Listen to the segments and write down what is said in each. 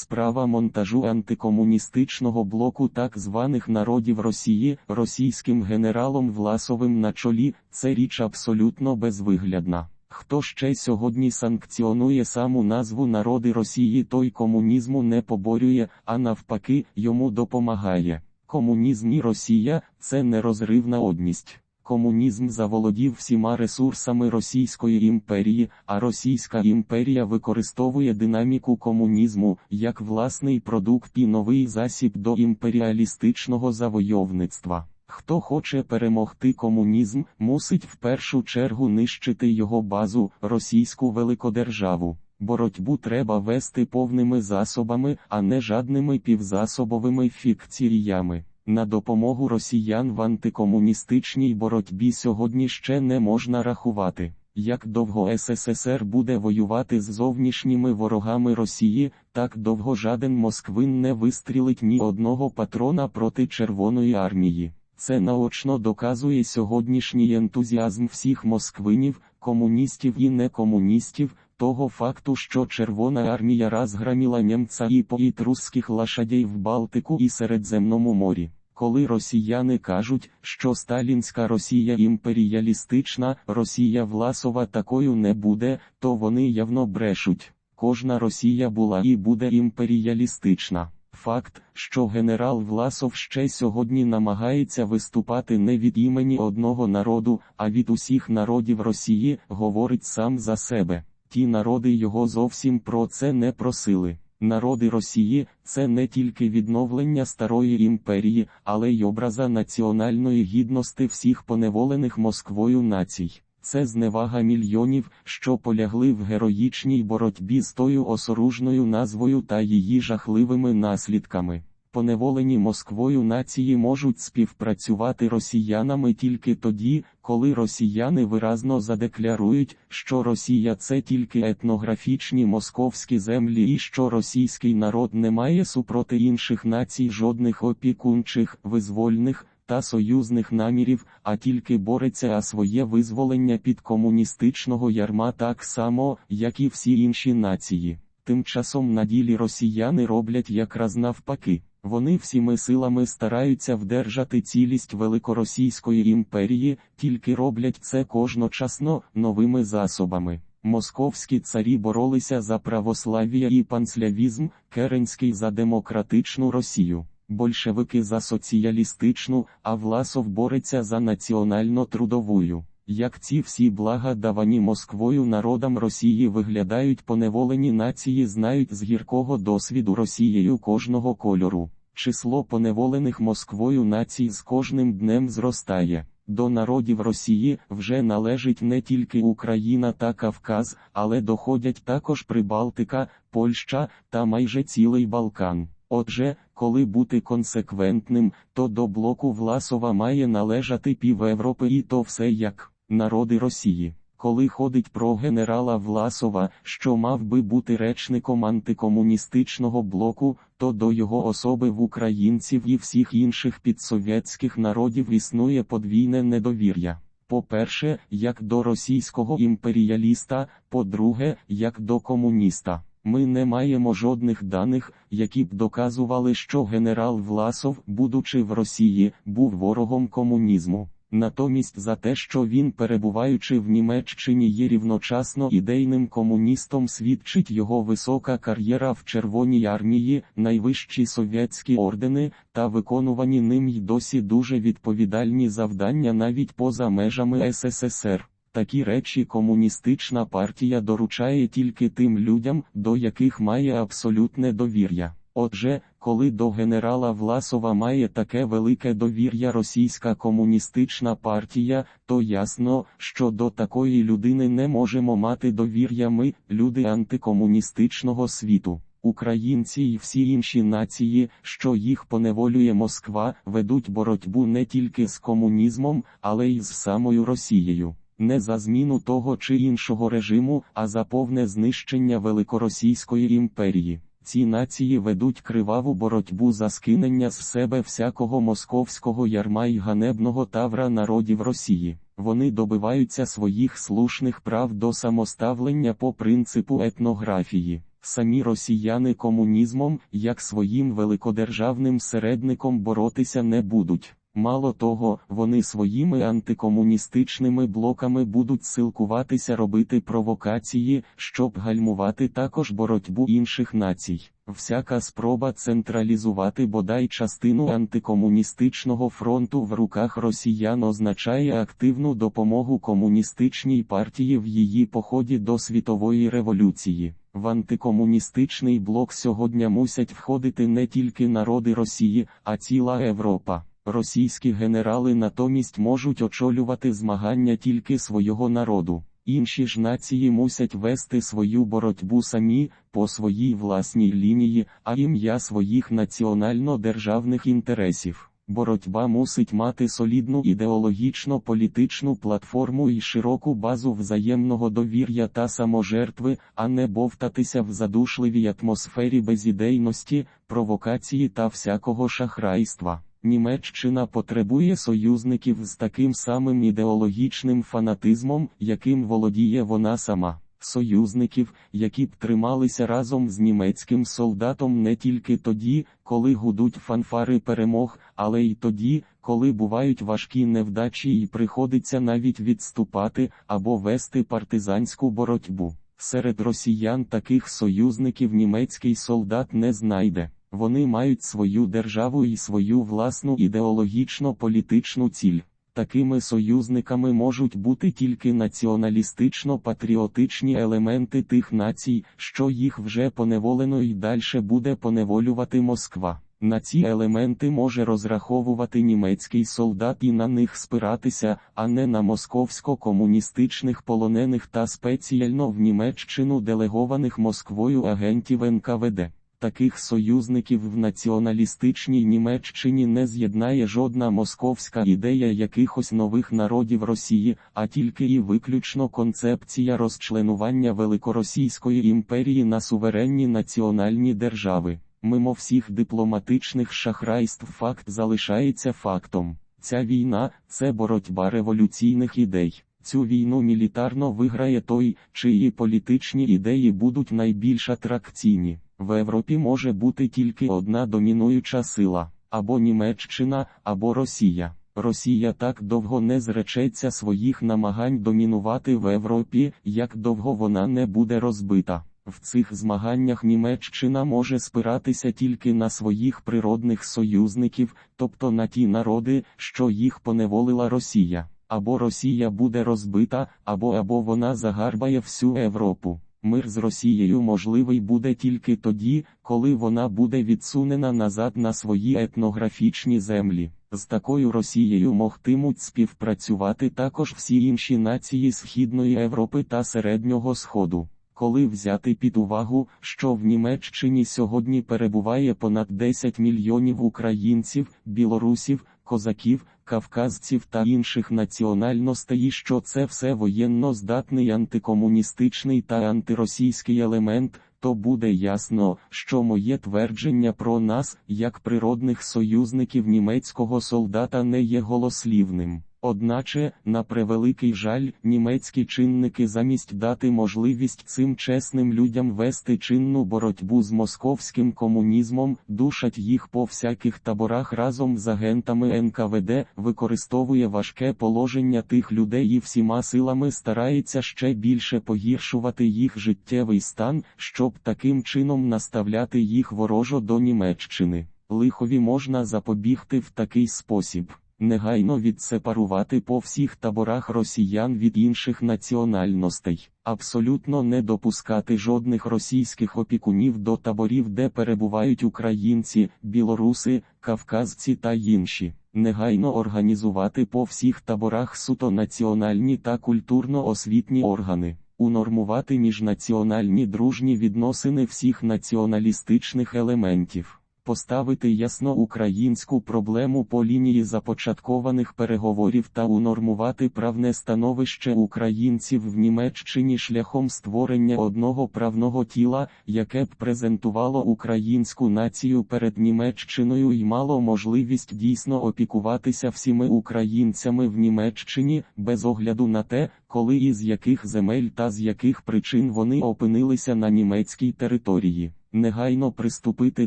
Справа монтажу антикомуністичного блоку так званих народів Росії російським генералом Власовим на чолі це річ абсолютно безвиглядна. Хто ще сьогодні санкціонує саму назву народи Росії, той комунізму не поборює, а навпаки, йому допомагає. Комунізм і Росія це нерозривна одність. Комунізм заволодів всіма ресурсами Російської імперії, а Російська імперія використовує динаміку комунізму як власний продукт і новий засіб до імперіалістичного завойовництва. Хто хоче перемогти комунізм, мусить в першу чергу нищити його базу, російську великодержаву. Боротьбу треба вести повними засобами, а не жадними півзасобовими фікціями. На допомогу росіян в антикомуністичній боротьбі сьогодні ще не можна рахувати. Як довго СССР буде воювати з зовнішніми ворогами Росії, так довго жаден Москвин не вистрілить ні одного патрона проти Червоної армії. Це наочно доказує сьогоднішній ентузіазм всіх москвинів, комуністів і некомуністів, того факту, що Червона армія розгромила німця і поїть русських лошадей в Балтику і Середземному морі. Коли росіяни кажуть, що сталінська Росія імперіалістична, Росія Власова такою не буде, то вони явно брешуть. Кожна Росія була і буде імперіалістична. Факт, що генерал Власов ще сьогодні намагається виступати не від імені одного народу, а від усіх народів Росії, говорить сам за себе. Ті народи його зовсім про це не просили. Народи Росії це не тільки відновлення старої імперії, але й образа національної гідності всіх поневолених Москвою націй. Це зневага мільйонів, що полягли в героїчній боротьбі з тою осоружною назвою та її жахливими наслідками. Поневолені Москвою нації можуть співпрацювати росіянами тільки тоді, коли росіяни виразно задекларують, що Росія це тільки етнографічні московські землі і що російський народ не має супроти інших націй жодних опікунчих, визвольних та союзних намірів, а тільки бореться а своє визволення під комуністичного ярма так само, як і всі інші нації. Тим часом на ділі росіяни роблять якраз навпаки. Вони всіми силами стараються вдержати цілість Великоросійської імперії, тільки роблять це кожночасно новими засобами. Московські царі боролися за православ'я і панслявізм, Керенський за демократичну Росію, большевики за соціалістичну, а Власов бореться за національно-трудовую. Як ці всі блага давані Москвою народам Росії виглядають поневолені нації, знають з гіркого досвіду Росією кожного кольору. Число поневолених Москвою націй з кожним днем зростає. До народів Росії вже належить не тільки Україна та Кавказ, але доходять також Прибалтика, Польща та майже цілий Балкан. Отже, коли бути консеквентним, то до блоку Власова має належати пів Європи і то все як народи Росії. Коли ходить про генерала Власова, що мав би бути речником антикомуністичного блоку, то до його особи в українців і всіх інших підсовєтських народів існує подвійне недовір'я. По-перше, як до російського імперіаліста, по-друге, як до комуніста. Ми не маємо жодних даних, які б доказували, що генерал Власов, будучи в Росії, був ворогом комунізму. Натомість за те, що він, перебуваючи в Німеччині, є рівночасно ідейним комуністом, свідчить його висока кар'єра в Червоній армії, найвищі совєтські ордени та виконувані ним й досі дуже відповідальні завдання навіть поза межами СССР. Такі речі комуністична партія доручає тільки тим людям, до яких має абсолютне довір'я. Отже, коли до генерала Власова має таке велике довір'я російська комуністична партія, то ясно, що до такої людини не можемо мати довір'я ми, люди антикомуністичного світу. Українці і всі інші нації, що їх поневолює Москва, ведуть боротьбу не тільки з комунізмом, але й з самою Росією. Не за зміну того чи іншого режиму, а за повне знищення Великоросійської імперії. Ці нації ведуть криваву боротьбу за скинення з себе всякого московського ярма і ганебного тавра народів Росії. Вони добиваються своїх слушних прав до самоставлення по принципу етнографії. Самі росіяни комунізмом, як своїм великодержавним середником боротися не будуть. Мало того, вони своїми антикомуністичними блоками будуть силкуватися робити провокації, щоб гальмувати також боротьбу інших націй. Всяка спроба централізувати бодай частину антикомуністичного фронту в руках росіян означає активну допомогу комуністичній партії в її поході до світової революції. В антикомуністичний блок сьогодні мусять входити не тільки народи Росії, а ціла Європа. Російські генерали натомість можуть очолювати змагання тільки свого народу. Інші ж нації мусять вести свою боротьбу самі по своїй власній лінії, а ім'я своїх національно-державних інтересів. Боротьба мусить мати солідну ідеологічно-політичну платформу і широку базу взаємного довір'я та саможертви, а не бовтатися в задушливій атмосфері безідейності, провокації та всякого шахрайства. Німеччина потребує союзників з таким самим ідеологічним фанатизмом, яким володіє вона сама. Союзників, які б трималися разом з німецьким солдатом не тільки тоді, коли гудуть фанфари перемог, але й тоді, коли бувають важкі невдачі і приходиться навіть відступати або вести партизанську боротьбу. Серед росіян таких союзників німецький солдат не знайде. Вони мають свою державу і свою власну ідеологічно-політичну ціль. Такими союзниками можуть бути тільки націоналістично-патріотичні елементи тих націй, що їх вже поневолено і далі буде поневолювати Москва. На ці елементи може розраховувати німецький солдат і на них спиратися, а не на московсько-комуністичних полонених та спеціально в Німеччину делегованих Москвою агентів НКВД. Таких союзників в націоналістичній Німеччині не з'єднає жодна московська ідея якихось нових народів Росії, а тільки і виключно концепція розчленування Великоросійської імперії на суверенні національні держави. Мимо всіх дипломатичних шахрайств факт залишається фактом. Ця війна це боротьба революційних ідей. Цю війну мілітарно виграє той, чиї політичні ідеї будуть найбільш атракційні. В Європі може бути тільки одна домінуюча сила або Німеччина, або Росія. Росія так довго не зречеться своїх намагань домінувати в Європі, як довго вона не буде розбита. В цих змаганнях Німеччина може спиратися тільки на своїх природних союзників, тобто на ті народи, що їх поневолила Росія. Або Росія буде розбита, або або вона загарбає всю Європу. Мир з Росією можливий буде тільки тоді, коли вона буде відсунена назад на свої етнографічні землі. З такою Росією могтимуть співпрацювати також всі інші нації Східної Європи та Середнього Сходу. Коли взяти під увагу, що в Німеччині сьогодні перебуває понад 10 мільйонів українців, білорусів, козаків, кавказців та інших національностей, і що це все воєнно здатний антикомуністичний та антиросійський елемент, то буде ясно, що моє твердження про нас, як природних союзників німецького солдата, не є голослівним. Одначе, на превеликий жаль, німецькі чинники замість дати можливість цим чесним людям вести чинну боротьбу з московським комунізмом, душать їх по всяких таборах разом з агентами НКВД, використовує важке положення тих людей і всіма силами старається ще більше погіршувати їх життєвий стан, щоб таким чином наставляти їх ворожо до Німеччини. Лихові можна запобігти в такий спосіб негайно відсепарувати по всіх таборах росіян від інших національностей, абсолютно не допускати жодних російських опікунів до таборів, де перебувають українці, білоруси, кавказці та інші. Негайно організувати по всіх таборах суто національні та культурно-освітні органи, унормувати міжнаціональні дружні відносини всіх націоналістичних елементів поставити ясно українську проблему по лінії започаткованих переговорів та унормувати правне становище українців в Німеччині шляхом створення одного правного тіла, яке б презентувало українську націю перед Німеччиною і мало можливість дійсно опікуватися всіми українцями в Німеччині, без огляду на те, коли і з яких земель та з яких причин вони опинилися на німецькій території. Негайно приступити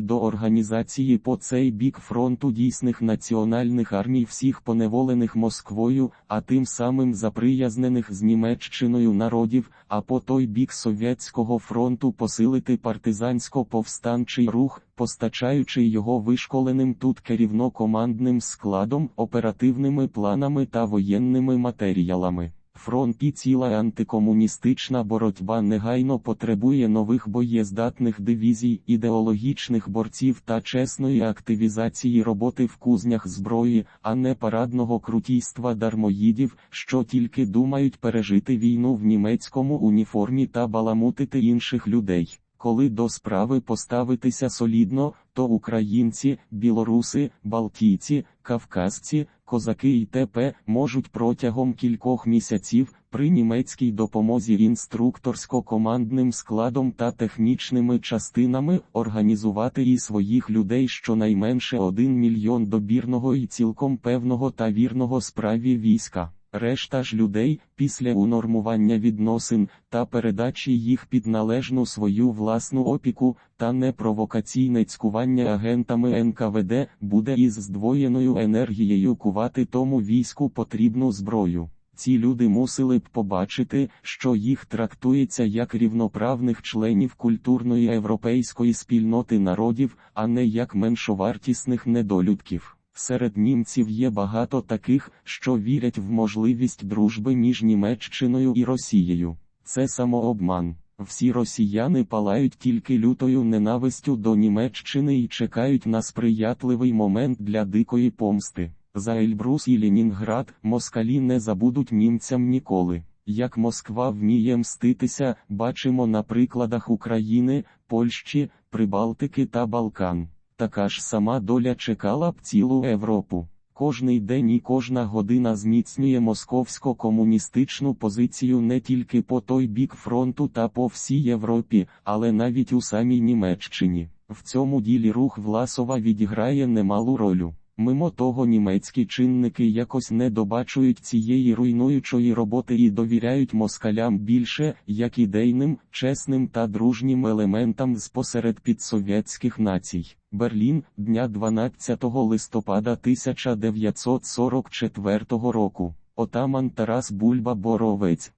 до організації по цей бік фронту дійсних національних армій всіх поневолених Москвою, а тим самим заприязнених з Німеччиною народів, а по той бік Совєтського фронту посилити партизансько-повстанчий рух, постачаючи його вишколеним тут керівно-командним складом, оперативними планами та воєнними матеріалами. Фронт і ціла антикомуністична боротьба негайно потребує нових боєздатних дивізій, ідеологічних борців та чесної активізації роботи в кузнях зброї, а не парадного крутійства дармоїдів, що тільки думають пережити війну в німецькому уніформі та баламутити інших людей. Коли до справи поставитися солідно, то українці, білоруси, балтійці, кавказці, козаки і т.п. можуть протягом кількох місяців при німецькій допомозі інструкторсько-командним складом та технічними частинами організувати і своїх людей щонайменше 1 мільйон добірного і цілком певного та вірного справі війська. Решта ж людей, після унормування відносин та передачі їх під належну свою власну опіку та непровокаційне цькування агентами НКВД, буде із здвоєною енергією кувати тому війську потрібну зброю. Ці люди мусили б побачити, що їх трактується як рівноправних членів культурної європейської спільноти народів, а не як меншовартісних недолюдків. Серед німців є багато таких, що вірять в можливість дружби між Німеччиною і Росією. Це самообман. Всі росіяни палають тільки лютою ненавистю до Німеччини і чекають на сприятливий момент для дикої помсти. За Ельбрус і Ленінград москалі не забудуть німцям ніколи. Як Москва вміє мститися, бачимо на прикладах України, Польщі, Прибалтики та Балкан. Така ж сама доля чекала б цілу Європу. Кожний день і кожна година зміцнює московсько-комуністичну позицію не тільки по той бік фронту та по всій Європі, але навіть у самій Німеччині. В цьому ділі рух Власова відіграє немалу роль. Мимо того німецькі чинники якось не добачують цієї руйнуючої роботи і довіряють москалям більше, як ідейним, чесним та дружнім елементам з посеред підсовєтських націй. Берлін, дня 12 листопада 1944 року. Отаман Тарас Бульба Боровець,